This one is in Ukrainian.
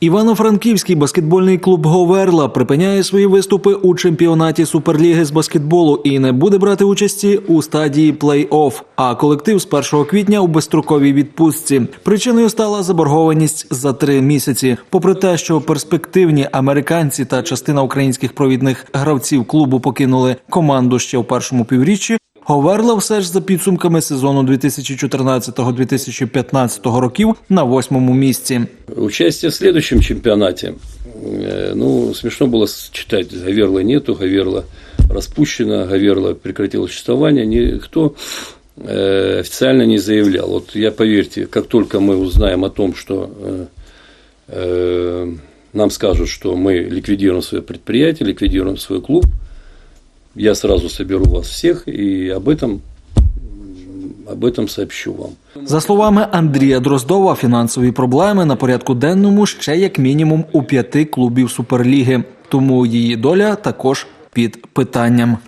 Івано-Франківський баскетбольний клуб Говерла припиняє свої виступи у чемпіонаті Суперліги з баскетболу і не буде брати участі у стадії плей-офф. А колектив з 1 квітня у безстроковій відпустці. Причиною стала заборгованість за три місяці. Попри те, що перспективні американці та частина українських провідних гравців клубу покинули команду ще в першому півріччі. Говерла все ж за підсумками сезону 2014-2015 років на восьмому місці. Участие в следующем чемпионате. э, Ну, смешно было читать. Гаверла нету, Гаверла распущена, Гаверла прекратила существование. Никто э, официально не заявлял. Вот я, поверьте, как только мы узнаем о том, что э, э, нам скажут, что мы ликвидируем свое предприятие, ликвидируем свой клуб, я сразу соберу вас всех и об этом, об этом сообщу вам. За словами Андрія Дроздова, фінансові проблеми на порядку денному ще як мінімум у п'яти клубів Суперліги. Тому її доля також під питанням.